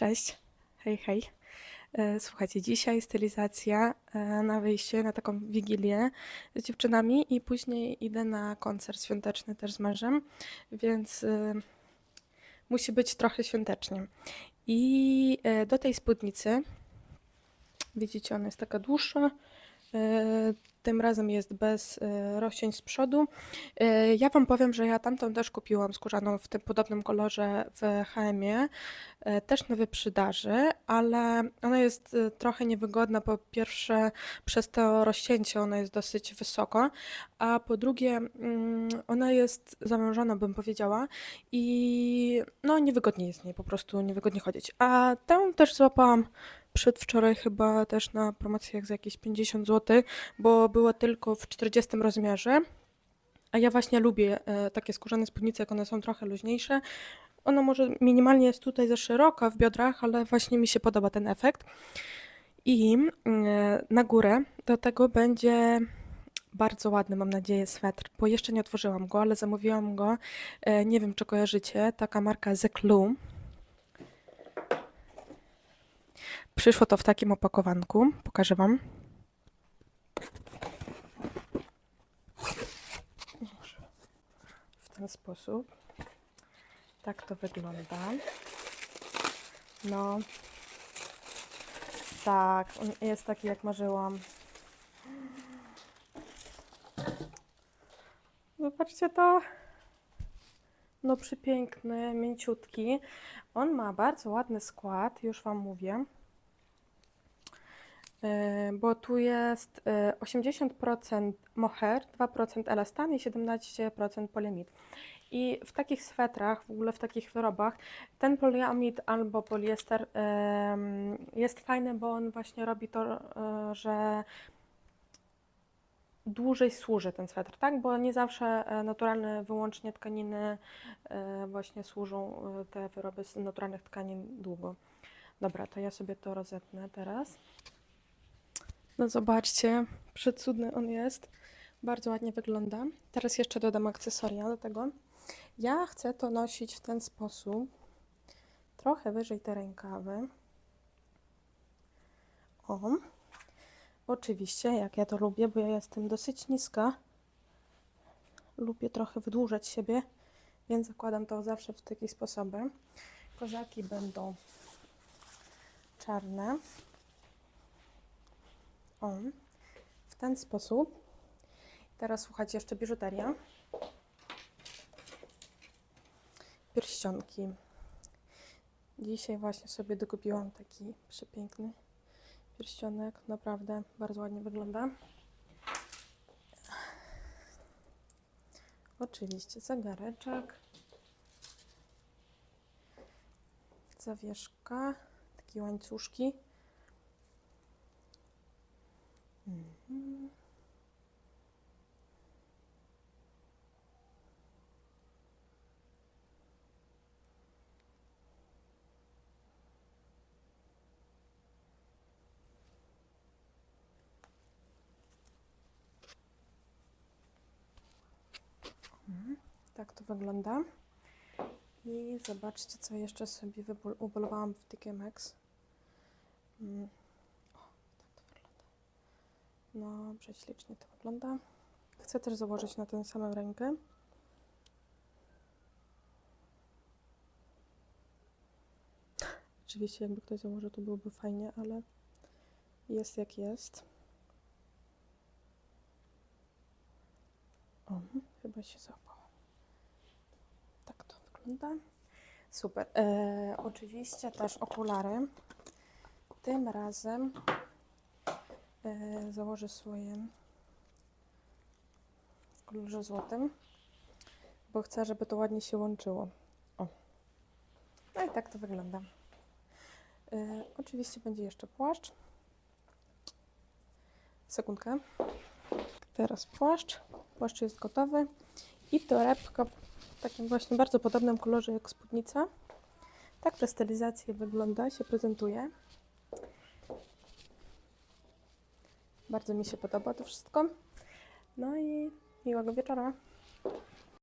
Cześć, hej, hej. E, Słuchajcie, dzisiaj stylizacja e, na wyjście, na taką wigilię z dziewczynami i później idę na koncert świąteczny też z mężem, więc e, musi być trochę świątecznie. I do tej spódnicy, widzicie, ona jest taka dłuższa, tym razem jest bez e, rozcięć z przodu. E, Ja Wam powiem, że ja tamtą też kupiłam skórzaną w tym podobnym kolorze w HM-ie, e, też na wyprzedaży, ale ona jest trochę niewygodna. Po pierwsze, przez to rozcięcie ona jest dosyć wysoko, a po drugie, mm, ona jest zamężona, bym powiedziała, i no niewygodnie jest w niej, po prostu niewygodnie chodzić. A tę też złapałam przedwczoraj chyba też na promocjach za jakieś 50 zł, bo była tylko w 40 rozmiarze. A ja właśnie lubię e, takie skórzane spódnice, jak one są trochę luźniejsze. Ona może minimalnie jest tutaj za szeroka w biodrach, ale właśnie mi się podoba ten efekt. I e, na górę do tego będzie bardzo ładny, mam nadzieję, swetr, bo jeszcze nie otworzyłam go, ale zamówiłam go. e, Nie wiem, czy kojarzycie, taka marka The Clue. Przyszło to w takim opakowanku. Pokażę Wam. W ten sposób. Tak to wygląda. No. Tak, on jest taki jak marzyłam. Zobaczcie to. No przepiękny, mięciutki. On ma bardzo ładny skład, już Wam mówię. Yy, Bo tu jest yy, 80% mohair, 2% elastan i 17% poliamid. I w takich swetrach, w ogóle w takich wyrobach, ten poliamid albo poliester jest fajny, bo on właśnie robi to, e, że dłużej służy ten swetr, tak? Bo nie zawsze e, naturalne wyłącznie tkaniny e, właśnie służą e, te wyroby z naturalnych tkanin długo. Dobra, to ja sobie to rozetnę teraz. No zobaczcie, przecudny on jest. Bardzo ładnie wygląda. Teraz jeszcze dodam akcesoria do tego. Ja chcę to nosić w ten sposób. Trochę wyżej te rękawy. O. Oczywiście, jak ja to lubię, bo ja jestem dosyć niska. Lubię trochę wydłużać siebie, więc zakładam to zawsze w taki sposób. Kozaki będą czarne. O, w ten sposób. Teraz słuchajcie, jeszcze biżuteria. Pierścionki. Dzisiaj właśnie sobie dokupiłam taki przepiękny pierścionek. Naprawdę bardzo ładnie wygląda. Oczywiście zegareczek. Zawieszka. Takie łańcuszki. Mhm. Tak to wygląda. I zobaczcie, co jeszcze sobie ubolowałam w TK Maxx. Mm. O, tak to wygląda. No, prześlicznie to wygląda. Chcę też założyć na tę samą rękę. Oczywiście, jakby ktoś założył, to byłoby fajnie, ale jest jak jest. O, chyba się złapało. Tak to wygląda. Super. E, oczywiście też okulary. Tym razem założę swoje w kolorze złotym, bo chcę, żeby to ładnie się łączyło. O. No i tak to wygląda. E, oczywiście będzie jeszcze płaszcz. Sekundkę. Teraz płaszcz. Płaszcz jest gotowy. I torebka w takim właśnie bardzo podobnym kolorze jak spódnica. Tak ta stylizacja wygląda, się prezentuje. Bardzo mi się podoba to wszystko. No i miłego wieczora.